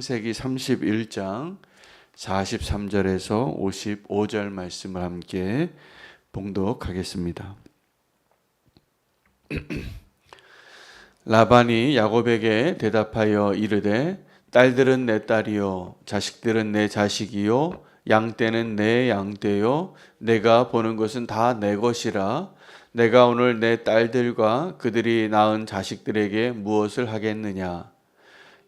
창세기 31장 43절에서 55절 말씀을 함께 봉독하겠습니다. 라반이 야곱에게 대답하여 이르되 딸들은 내 딸이요 자식들은 내 자식이요 양떼는 내 양떼요 내가 보는 것은 다 내 것이라 내가 오늘 내 딸들과 그들이 낳은 자식들에게 무엇을 하겠느냐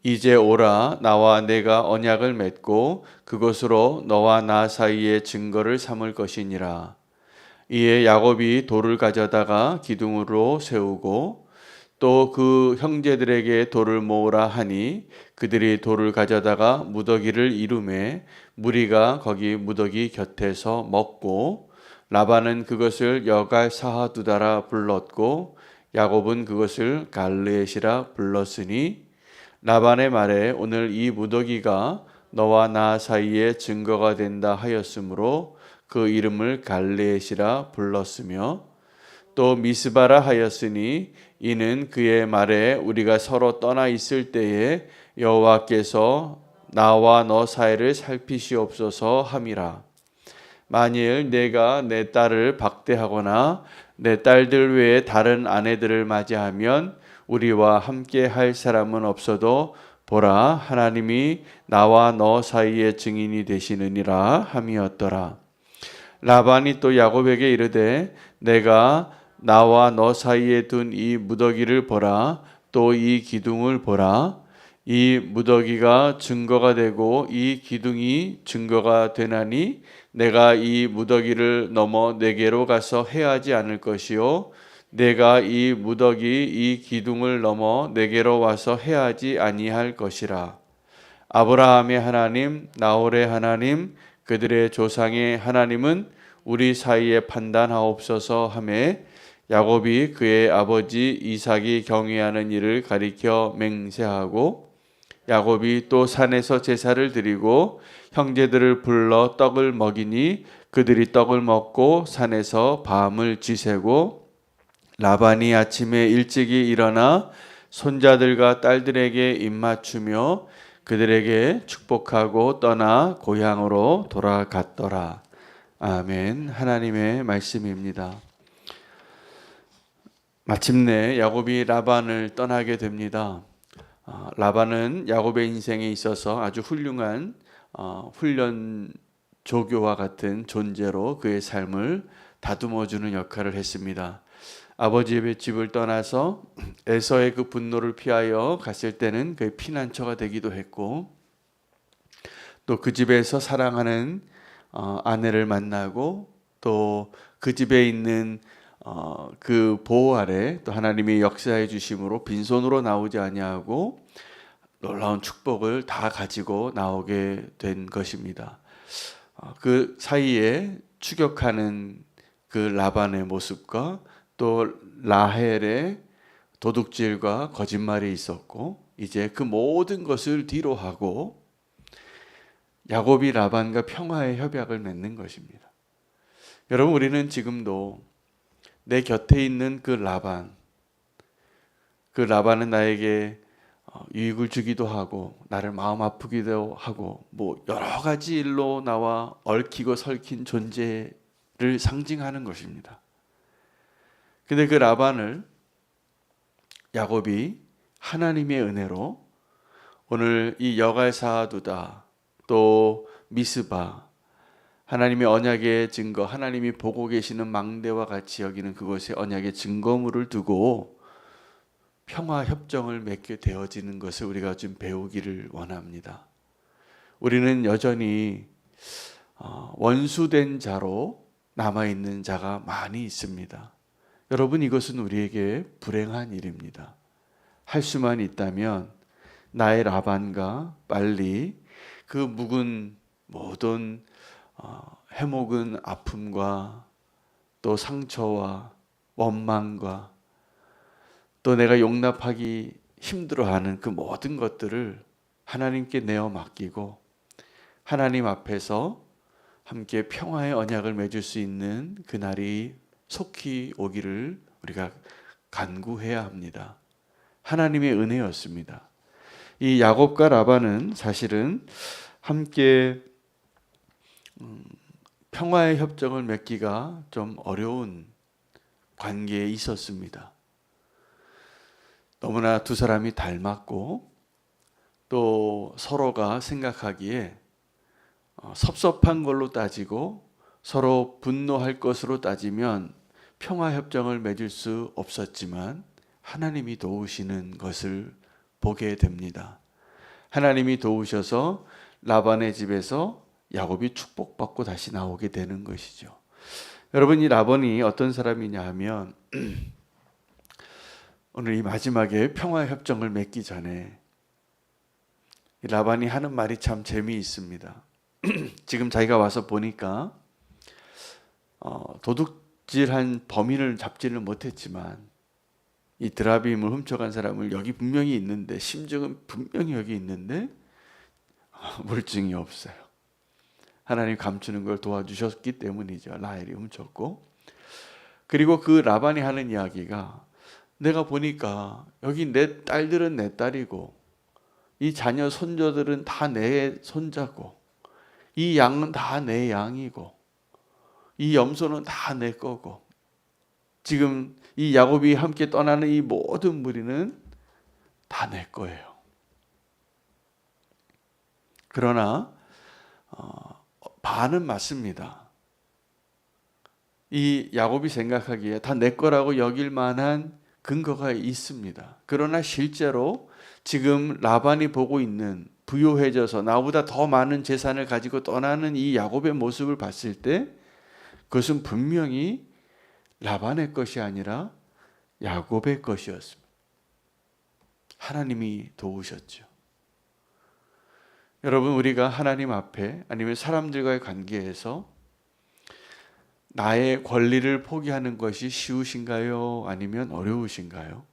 이제 오라 나와 내가 언약을 맺고 그것으로 너와 나 사이에 증거를 삼을 것이니라. 이에 야곱이 돌을 가져다가 기둥으로 세우고 또 그 형제들에게 돌을 모으라 하니 그들이 돌을 가져다가 무더기를 이루매 무리가 거기 무더기 곁에서 먹고 라반은 그것을 여갈 사하두다라 불렀고 야곱은 그것을 갈르엣이라 불렀으니 라반의 말에 오늘 이 무더기가 너와 나 사이에 증거가 된다 하였으므로 그 이름을 갈레엣이라 불렀으며 또 미스바라 하였으니 이는 그의 말에 우리가 서로 떠나 있을 때에 여호와께서 나와 너 사이를 살피시옵소서 함이라. 만일 내가 내 딸을 박대하거나 내 딸들 외에 다른 아내들을 맞이하면 우리와 함께 할 사람은 없어도 보라 하나님이 나와 너 사이의 증인이 되시느니라 함이었더라. 라반이 또 야곱에게 이르되 내가 나와 너 사이에 둔 이 무더기를 보라 또 이 기둥을 보라. 이 무더기가 증거가 되고 이 기둥이 증거가 되나니 내가 이 무더기를 넘어 내게로 가서 해하지 않을 것이요 내가 이 무더기 이 기둥을 넘어 내게로 와서 해하지 아니할 것이라. 아브라함의 하나님 나홀의 하나님 그들의 조상의 하나님은 우리 사이에 판단하옵소서 하매 야곱이 그의 아버지 이삭이 경외하는 일을 가리켜 맹세하고 야곱이 또 산에서 제사를 드리고 형제들을 불러 떡을 먹이니 그들이 떡을 먹고 산에서 밤을 지새고 라반이 아침에 일찍이 일어나 손자들과 딸들에게 입맞추며 그들에게 축복하고 떠나 고향으로 돌아갔더라. 아멘. 하나님의 말씀입니다. 마침내 야곱이 라반을 떠나게 됩니다. 어, 라반은 야곱의 인생에 있어서 아주 훌륭한 어, 훈련 조교와 같은 존재로 그의 삶을 다듬어 주는 역할을 했습니다. 아버지의 집을 떠나서 에서의 그 분노를 피하여 갔을 때는 그의 피난처가 되기도 했고 또 그 집에서 사랑하는 어, 아내를 만나고 또 그 집에 있는 어, 그 보호 아래 또 하나님이 역사해 주심으로 빈손으로 나오지 아니하고 놀라운 축복을 다 가지고 나오게 된 것입니다. 어, 그 사이에 추격하는 그 라반의 모습과 또 라헬의 도둑질과 거짓말이 있었고 이제 그 모든 것을 뒤로 하고 야곱이 라반과 평화의 협약을 맺는 것입니다. 여러분 우리는 지금도 내 곁에 있는 그 라반 그 라반은 나에게 어, 유익을 주기도 하고 나를 마음 아프기도 하고 뭐 여러 가지 일로 나와 얽히고 설킨 존재를 상징하는 것입니다. 근데 그 라반을 야곱이 하나님의 은혜로 오늘 이 여갈 사두다 또 미스바 하나님의 언약의 증거 하나님이 보고 계시는 망대와 같이 여기는 그것의 언약의 증거물을 두고 평화 협정을 맺게 되어지는 것을 우리가 좀 배우기를 원합니다. 우리는 여전히 어, 원수된 자로 남아 있는 자가 많이 있습니다. 여러분 이것은 우리에게 불행한 일입니다. 할 수만 있다면 나의 라반과 빨리 그 묵은 모든 어, 해목은 아픔과 또 상처와 원망과 또 내가 용납하기 힘들어하는 그 모든 것들을 하나님께 내어 맡기고 하나님 앞에서 함께 평화의 언약을 맺을 수 있는 그날이 속히 오기를 우리가 간구해야 합니다. 하나님의 은혜였습니다. 이 야곱과 라반은 사실은 함께 음, 평화의 협정을 맺기가 좀 어려운 관계에 있었습니다. 너무나 두 사람이 닮았고 또 서로가 생각하기에 어, 섭섭한 걸로 따지고 서로 분노할 것으로 따지면 평화 협정을 맺을 수 없었지만 하나님이 도우시는 것을 보게 됩니다. 하나님이 도우셔서 라반의 집에서 야곱이 축복받고 다시 나오게 되는 것이죠. 여러분 이 라반이 어떤 사람이냐 하면 오늘 이 마지막에 평화 협정을 맺기 전에 이 라반이 하는 말이 참 재미있습니다. 지금 자기가 와서 보니까 어, 도둑 질한 범인을 잡지는 못했지만 이 드라빔을 훔쳐간 사람을 여기 분명히 있는데 심증은 분명히 여기 있는데 어, 물증이 없어요. 하나님 감추는 걸 도와주셨기 때문이죠. 라헬이 훔쳤고 그리고 그 라반이 하는 이야기가 내가 보니까 여기 내 딸들은 내 딸이고 이 자녀 손자들은 다 내 손자고 이 양은 다 내 양이고 이 염소는 다 내 거고 지금 이 야곱이 함께 떠나는 이 모든 무리는 다 내 거예요. 그러나 어, 반은 맞습니다. 이 야곱이 생각하기에 다 내 거라고 여길 만한 근거가 있습니다. 그러나 실제로 지금 라반이 보고 있는 부유해져서 나보다 더 많은 재산을 가지고 떠나는 이 야곱의 모습을 봤을 때 그것은 분명히 라반의 것이 아니라 야곱의 것이었습니다. 하나님이 도우셨죠. 여러분 우리가 하나님 앞에 아니면 사람들과의 관계에서 나의 권리를 포기하는 것이 쉬우신가요? 아니면 어려우신가요?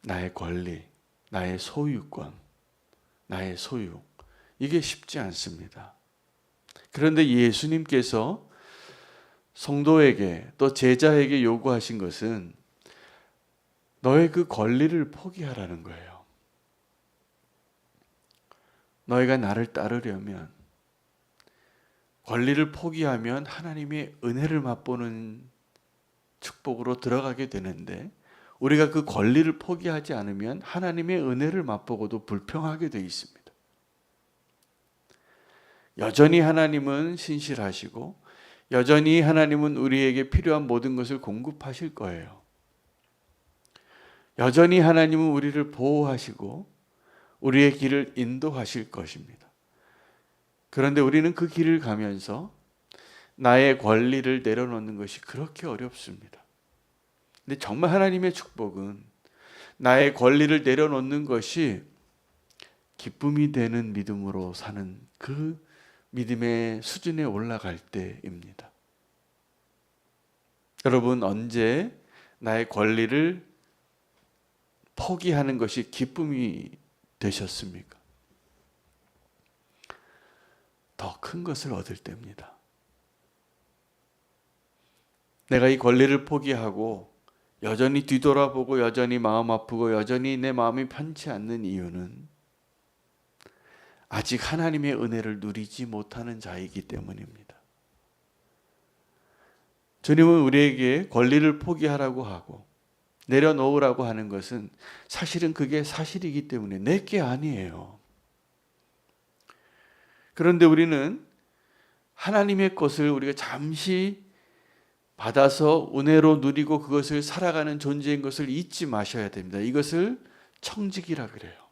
나의 권리, 나의 소유권, 나의 소유. 이게 쉽지 않습니다. 그런데 예수님께서 성도에게 또 제자에게 요구하신 것은 너의 그 권리를 포기하라는 거예요. 너희가 나를 따르려면 권리를 포기하면 하나님의 은혜를 맛보는 축복으로 들어가게 되는데 우리가 그 권리를 포기하지 않으면 하나님의 은혜를 맛보고도 불평하게 돼 있습니다. 여전히 하나님은 신실하시고 여전히 하나님은 우리에게 필요한 모든 것을 공급하실 거예요. 여전히 하나님은 우리를 보호하시고 우리의 길을 인도하실 것입니다. 그런데 우리는 그 길을 가면서 나의 권리를 내려놓는 것이 그렇게 어렵습니다. 근데 정말 하나님의 축복은 나의 권리를 내려놓는 것이 기쁨이 되는 믿음으로 사는 그 믿음의 수준에 올라갈 때입니다. 여러분 언제 나의 권리를 포기하는 것이 기쁨이 되셨습니까? 더 큰 것을 얻을 때입니다. 내가 이 권리를 포기하고 여전히 뒤돌아보고 여전히 마음 아프고 여전히 내 마음이 편치 않는 이유는 아직 하나님의 은혜를 누리지 못하는 자이기 때문입니다. 주님은 우리에게 권리를 포기하라고 하고 내려놓으라고 하는 것은 사실은 그게 사실이기 때문에 내게 아니에요. 그런데 우리는 하나님의 것을 우리가 잠시 받아서 은혜로 누리고 그것을 살아가는 존재인 것을 잊지 마셔야 됩니다. 이것을 청직이라 그래요.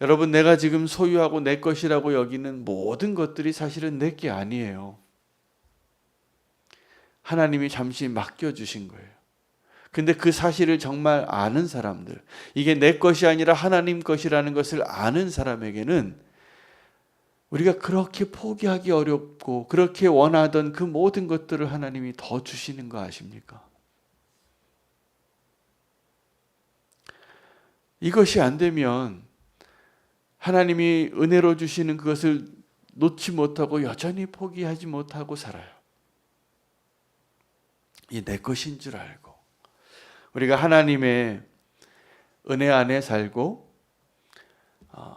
여러분, 내가 지금 소유하고 내 것이라고 여기는 모든 것들이 사실은 내 게 아니에요. 하나님이 잠시 맡겨주신 거예요. 근데 그 사실을 정말 아는 사람들, 이게 내 것이 아니라 하나님 것이라는 것을 아는 사람에게는 우리가 그렇게 포기하기 어렵고 그렇게 원하던 그 모든 것들을 하나님이 더 주시는 거 아십니까? 이것이 안 되면 하나님이 은혜로 주시는 그것을 놓지 못하고 여전히 포기하지 못하고 살아요. 이 내 것인 줄 알고 우리가 하나님의 은혜 안에 살고 어,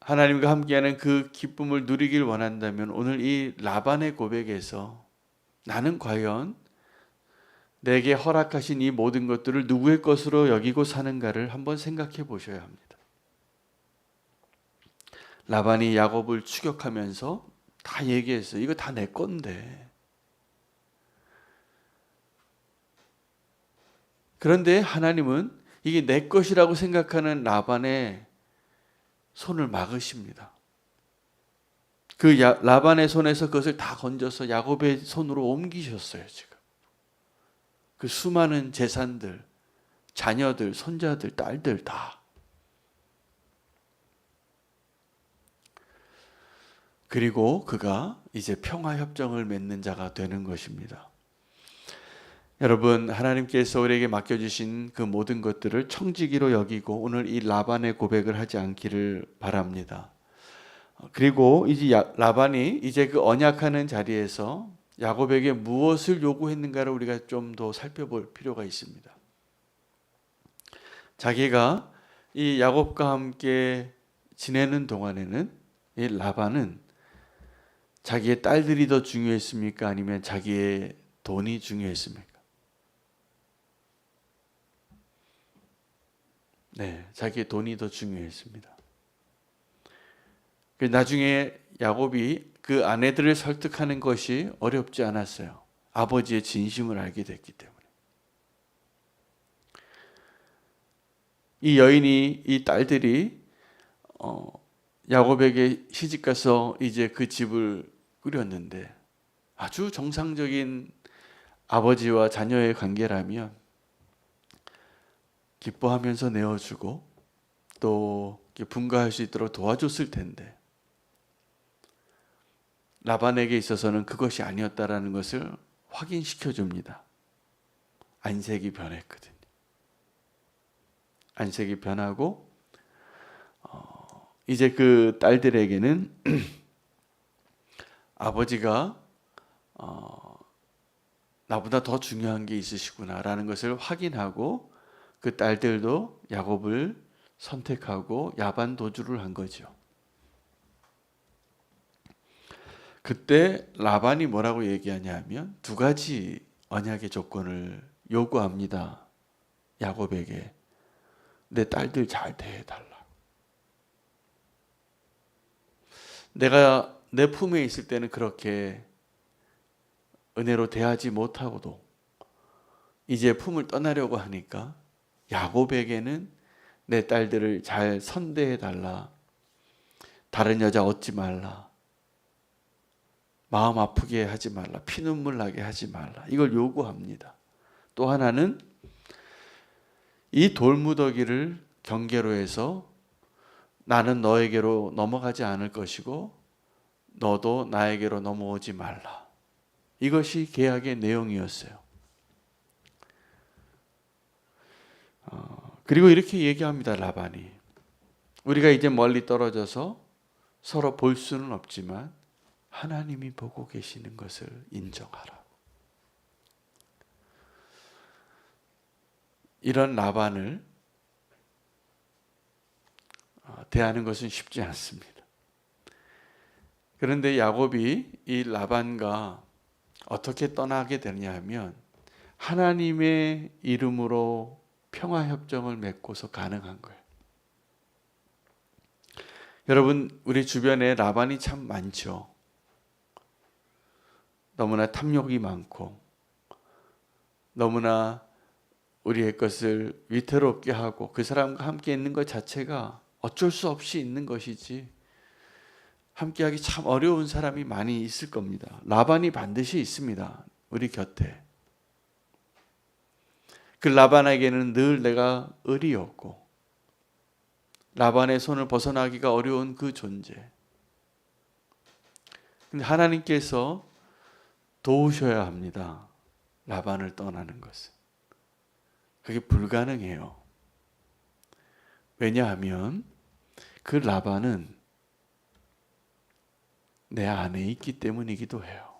하나님과 함께하는 그 기쁨을 누리길 원한다면 오늘 이 라반의 고백에서 나는 과연 내게 허락하신 이 모든 것들을 누구의 것으로 여기고 사는가를 한번 생각해 보셔야 합니다. 라반이 야곱을 추격하면서 다 얘기했어요. 이거 다 내 건데. 그런데 하나님은 이게 내 것이라고 생각하는 라반의 손을 막으십니다. 그 야, 라반의 손에서 그것을 다 건져서 야곱의 손으로 옮기셨어요, 지금. 그 수많은 재산들, 자녀들, 손자들, 딸들 다. 그리고 그가 이제 평화협정을 맺는 자가 되는 것입니다. 여러분, 하나님께서 우리에게 맡겨주신 그 모든 것들을 청지기로 여기고 오늘 이 라반의 고백을 하지 않기를 바랍니다. 그리고 이제 라반이 이제 그 언약하는 자리에서 야곱에게 무엇을 요구했는가를 우리가 좀 더 살펴볼 필요가 있습니다. 자기가 이 야곱과 함께 지내는 동안에는 이 라반은 자기의 딸들이 더 중요했습니까? 아니면 자기의 돈이 중요했습니까? 네, 자기의 돈이 더 중요했습니다. 그 나중에 야곱이 그 아내들을 설득하는 것이 어렵지 않았어요. 아버지의 진심을 알게 됐기 때문에. 이 여인이 이 딸들이 어, 야곱에게 시집 가서 이제 그 집을 꾸렸는데 아주 정상적인 아버지와 자녀의 관계라면 기뻐하면서 내어주고 또 분가할 수 있도록 도와줬을 텐데 라반에게 있어서는 그것이 아니었다라는 것을 확인시켜 줍니다. 안색이 변했거든요. 안색이 변하고 어, 이제 그 딸들에게는 아버지가 어, 나보다 더 중요한 게 있으시구나라는 것을 확인하고 그 딸들도 야곱을 선택하고 야반 도주를 한 거죠. 그때 라반이 뭐라고 얘기하냐면 두 가지 언약의 조건을 요구합니다. 야곱에게 내 딸들 잘 대해 달라. 내가 내 품에 있을 때는 그렇게 은혜로 대하지 못하고도 이제 품을 떠나려고 하니까 야곱에게는 내 딸들을 잘 선대해 달라. 다른 여자 얻지 말라. 마음 아프게 하지 말라. 피눈물 나게 하지 말라. 이걸 요구합니다. 또 하나는 이 돌무더기를 경계로 해서 나는 너에게로 넘어가지 않을 것이고 너도 나에게로 넘어오지 말라. 이것이 계약의 내용이었어요. 어, 그리고 이렇게 얘기합니다. 라반이. 우리가 이제 멀리 떨어져서 서로 볼 수는 없지만 하나님이 보고 계시는 것을 인정하라. 이런 라반을 어, 대하는 것은 쉽지 않습니다. 그런데 야곱이 이 라반과 어떻게 떠나게 되냐 하면 하나님의 이름으로 평화 협정을 맺고서 가능한 거예요. 여러분, 우리 주변에 라반이 참 많죠. 너무나 탐욕이 많고 너무나 우리의 것을 위태롭게 하고 그 사람과 함께 있는 것 자체가 어쩔 수 없이 있는 것이지 함께하기 참 어려운 사람이 많이 있을 겁니다. 라반이 반드시 있습니다. 우리 곁에. 그 라반에게는 늘 내가 을이었고 라반의 손을 벗어나기가 어려운 그 존재. 근데 하나님께서 도우셔야 합니다. 라반을 떠나는 것은. 그게 불가능해요. 왜냐하면 그 라반은 내 안에 있기 때문이기도 해요.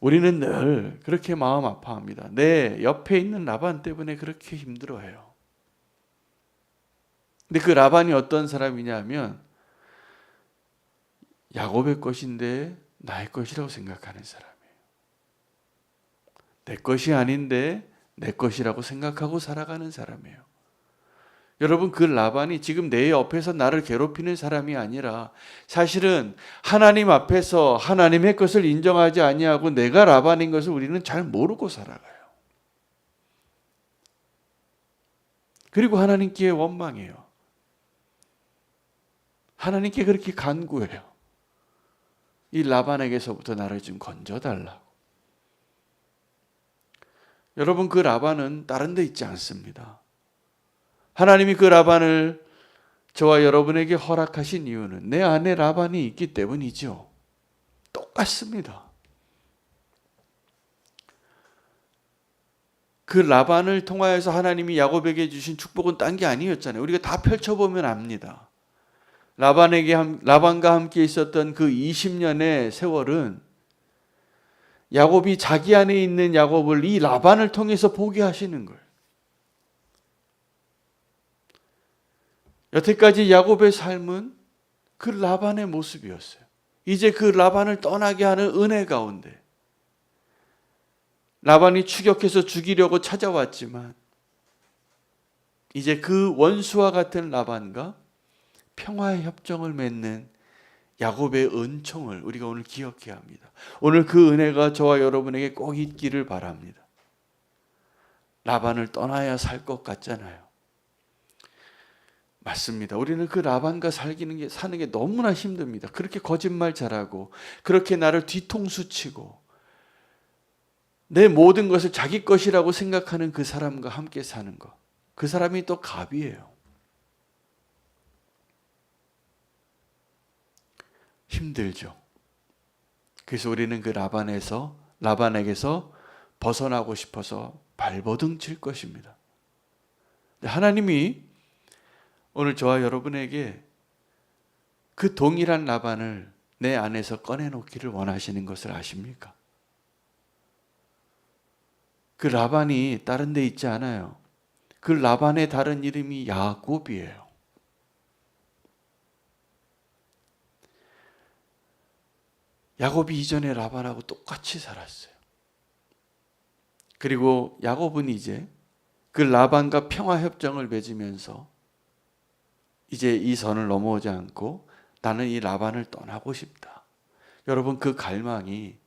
우리는 늘 그렇게 마음 아파합니다. 내 옆에 있는 라반 때문에 그렇게 힘들어해요. 근데 그 라반이 어떤 사람이냐면 야곱의 것인데 나의 것이라고 생각하는 사람이에요. 내 것이 아닌데 내 것이라고 생각하고 살아가는 사람이에요. 여러분 그 라반이 지금 내 옆에서 나를 괴롭히는 사람이 아니라 사실은 하나님 앞에서 하나님의 것을 인정하지 아니하고 내가 라반인 것을 우리는 잘 모르고 살아가요. 그리고 하나님께 원망해요. 하나님께 그렇게 간구해요. 이 라반에게서부터 나를 좀 건져달라고. 여러분 그 라반은 다른 데 있지 않습니다. 하나님이 그 라반을 저와 여러분에게 허락하신 이유는 내 안에 라반이 있기 때문이죠. 똑같습니다. 그 라반을 통하여서 하나님이 야곱에게 주신 축복은 딴 게 아니었잖아요. 우리가 다 펼쳐보면 압니다. 라반에게 함- 라반과 함께 있었던 그 20년의 세월은 야곱이 자기 안에 있는 야곱을 이 라반을 통해서 보게 하시는 거예요. 여태까지 야곱의 삶은 그 라반의 모습이었어요. 이제 그 라반을 떠나게 하는 은혜 가운데 라반이 추격해서 죽이려고 찾아왔지만 이제 그 원수와 같은 라반과 평화의 협정을 맺는 야곱의 은총을 우리가 오늘 기억해야 합니다. 오늘 그 은혜가 저와 여러분에게 꼭 있기를 바랍니다. 라반을 떠나야 살 것 같잖아요. 맞습니다. 우리는 그 라반과 살기는 게 사는 게 너무나 힘듭니다. 그렇게 거짓말 잘하고 그렇게 나를 뒤통수 치고 내 모든 것을 자기 것이라고 생각하는 그 사람과 함께 사는 것. 그 사람이 또 갑이에요. 힘들죠. 그래서 우리는 그 라반에서 라반에게서 벗어나고 싶어서 발버둥 칠 것입니다. 하나님이 오늘 저와 여러분에게 그 동일한 라반을 내 안에서 꺼내놓기를 원하시는 것을 아십니까? 그 라반이 다른 데 있지 않아요. 그 라반의 다른 이름이 야곱이에요. 야곱이 이전에 라반하고 똑같이 살았어요. 그리고 야곱은 이제 그 라반과 평화 협정을 맺으면서 이제 이 선을 넘어오지 않고 나는 이 라반을 떠나고 싶다. 여러분 그 갈망이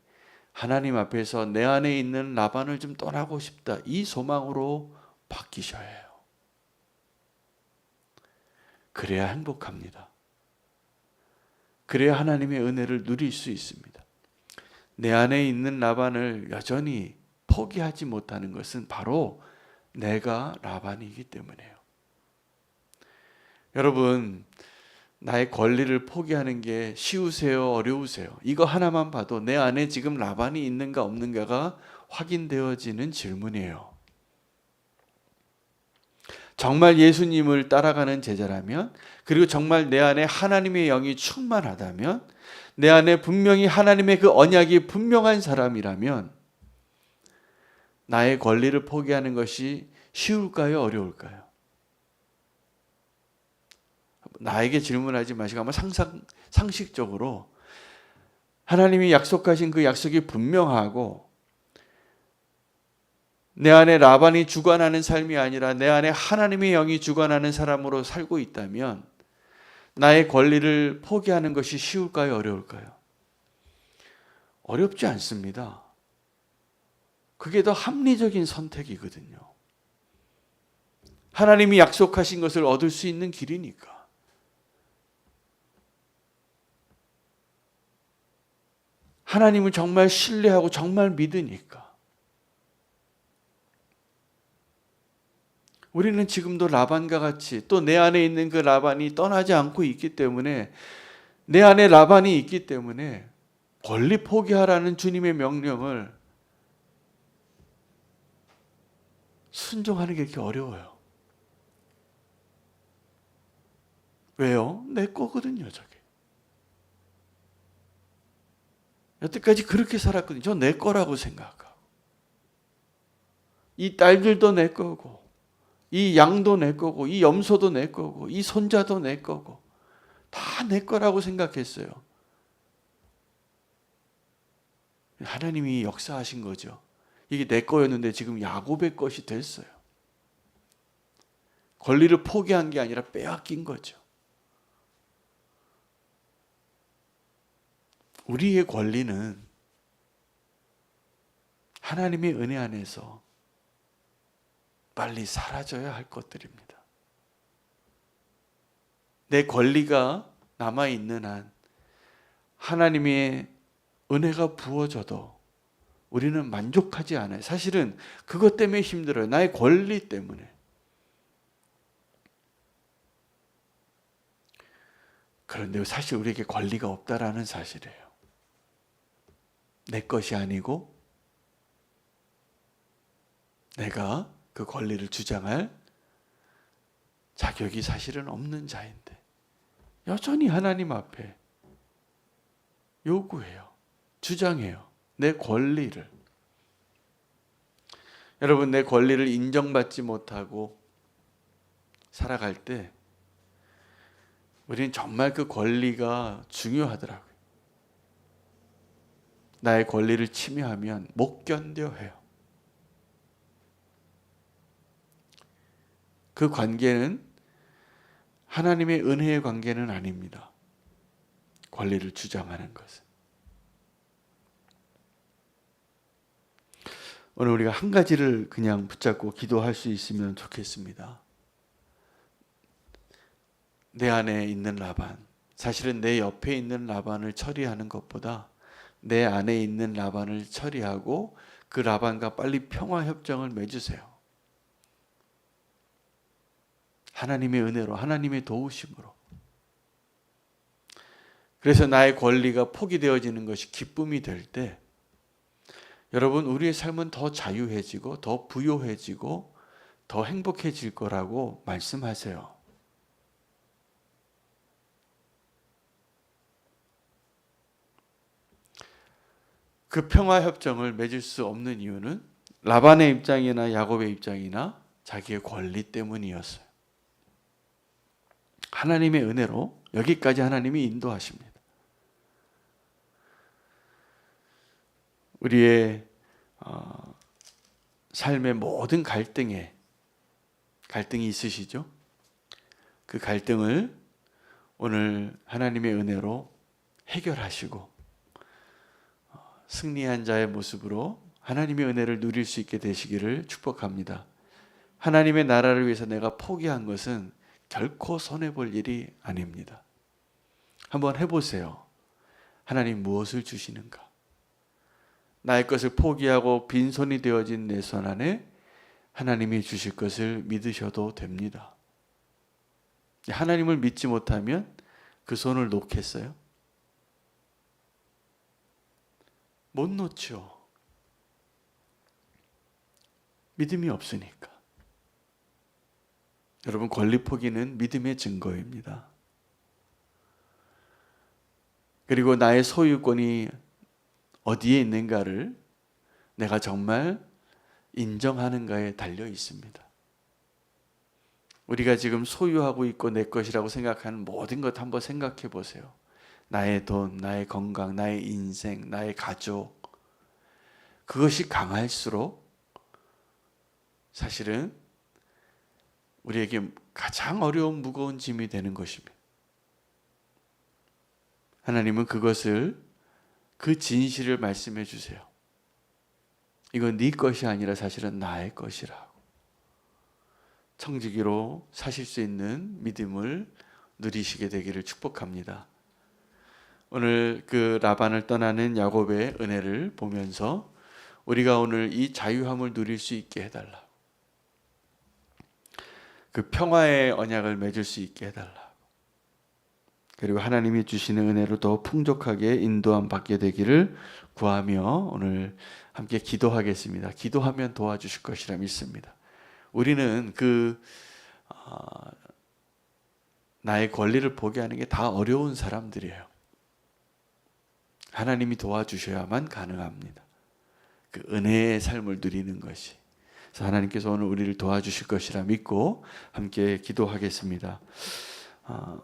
하나님 앞에서 내 안에 있는 라반을 좀 떠나고 싶다. 이 소망으로 바뀌셔야 해요. 그래야 행복합니다. 그래야 하나님의 은혜를 누릴 수 있습니다. 내 안에 있는 라반을 여전히 포기하지 못하는 것은 바로 내가 라반이기 때문에요. 여러분, 나의 권리를 포기하는 게 쉬우세요? 어려우세요? 이거 하나만 봐도 내 안에 지금 라반이 있는가 없는가가 확인되어지는 질문이에요. 정말 예수님을 따라가는 제자라면, 그리고 정말 내 안에 하나님의 영이 충만하다면, 내 안에 분명히 하나님의 그 언약이 분명한 사람이라면, 나의 권리를 포기하는 것이 쉬울까요? 어려울까요? 나에게 질문하지 마시고 아마 상상, 상식적으로 하나님이 약속하신 그 약속이 분명하고 내 안에 라반이 주관하는 삶이 아니라 내 안에 하나님의 영이 주관하는 사람으로 살고 있다면 나의 권리를 포기하는 것이 쉬울까요? 어려울까요? 어렵지 않습니다. 그게 더 합리적인 선택이거든요. 하나님이 약속하신 것을 얻을 수 있는 길이니까. 하나님을 정말 신뢰하고 정말 믿으니까. 우리는 지금도 라반과 같이 또 내 안에 있는 그 라반이 떠나지 않고 있기 때문에 내 안에 라반이 있기 때문에 권리 포기하라는 주님의 명령을 순종하는 게 그렇게 어려워요. 왜요? 내 거거든요, 저게. 여태까지 그렇게 살았거든요. 저 내 거라고 생각하고. 이 딸들도 내 거고, 이 양도 내 거고, 이 염소도 내 거고, 이 손자도 내 거고, 다 내 거라고 생각했어요. 하나님이 역사하신 거죠. 이게 내 거였는데 지금 야곱의 것이 됐어요. 권리를 포기한 게 아니라 빼앗긴 거죠. 우리의 권리는 하나님의 은혜 안에서 빨리 사라져야 할 것들입니다. 내 권리가 남아 있는 한 하나님의 은혜가 부어져도 우리는 만족하지 않아요. 사실은 그것 때문에 힘들어요. 나의 권리 때문에. 그런데 사실 우리에게 권리가 없다라는 사실이에요. 내 것이 아니고 내가 그 권리를 주장할 자격이 사실은 없는 자인데 여전히 하나님 앞에 요구해요. 주장해요. 내 권리를. 여러분, 내 권리를 인정받지 못하고 살아갈 때 우리는 정말 그 권리가 중요하더라고요. 나의 권리를 침해하면 못 견뎌 해요. 그 관계는 하나님의 은혜의 관계는 아닙니다. 권리를 주장하는 것은. 오늘 우리가 한 가지를 그냥 붙잡고 기도할 수 있으면 좋겠습니다. 내 안에 있는 라반, 사실은 내 옆에 있는 라반을 처리하는 것보다 내 안에 있는 라반을 처리하고 그 라반과 빨리 평화 협정을 맺으세요. 하나님의 은혜로, 하나님의 도우심으로. 그래서 나의 권리가 포기되어지는 것이 기쁨이 될 때, 여러분, 우리의 삶은 더 자유해지고, 더 부요해지고, 더 행복해질 거라고 말씀하세요. 그 평화 협정을 맺을 수 없는 이유는 라반의 입장이나 야곱의 입장이나 자기의 권리 때문이었어요. 하나님의 은혜로 여기까지 하나님이 인도하십니다. 우리의 어, 삶의 모든 갈등에 갈등이 있으시죠? 그 갈등을 오늘 하나님의 은혜로 해결하시고 승리한 자의 모습으로 하나님의 은혜를 누릴 수 있게 되시기를 축복합니다. 하나님의 나라를 위해서 내가 포기한 것은 결코 손해볼 일이 아닙니다. 한번 해보세요. 하나님 무엇을 주시는가? 나의 것을 포기하고 빈손이 되어진 내 손 안에 하나님이 주실 것을 믿으셔도 됩니다. 하나님을 믿지 못하면 그 손을 놓겠어요? 못 놓죠. 믿음이 없으니까. 여러분, 권리 포기는 믿음의 증거입니다. 그리고 나의 소유권이 어디에 있는가를 내가 정말 인정하는가에 달려 있습니다. 우리가 지금 소유하고 있고 내 것이라고 생각하는 모든 것 한번 생각해 보세요. 나의 돈, 나의 건강, 나의 인생, 나의 가족. 그것이 강할수록 사실은 우리에게 가장 어려운 무거운 짐이 되는 것입니다. 하나님은 그것을 그 진실을 말씀해 주세요. 이건 네 것이 아니라 사실은 나의 것이라고. 청지기로 사실 수 있는 믿음을 누리시게 되기를 축복합니다. 오늘 그 라반을 떠나는 야곱의 은혜를 보면서 우리가 오늘 이 자유함을 누릴 수 있게 해달라. 그 평화의 언약을 맺을 수 있게 해달라. 그리고 하나님이 주시는 은혜로 더 풍족하게 인도함 받게 되기를 구하며 오늘 함께 기도하겠습니다. 기도하면 도와주실 것이라 믿습니다. 우리는 그 어, 나의 권리를 포기하는 게 다 어려운 사람들이에요. 하나님이 도와주셔야만 가능합니다. 그 은혜의 삶을 누리는 것이. 하나님께서 오늘 우리를 도와주실 것이라 믿고 함께 기도하겠습니다. 어,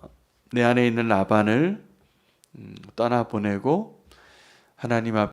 내 안에 있는 라반을 음, 떠나 보내고 하나님 앞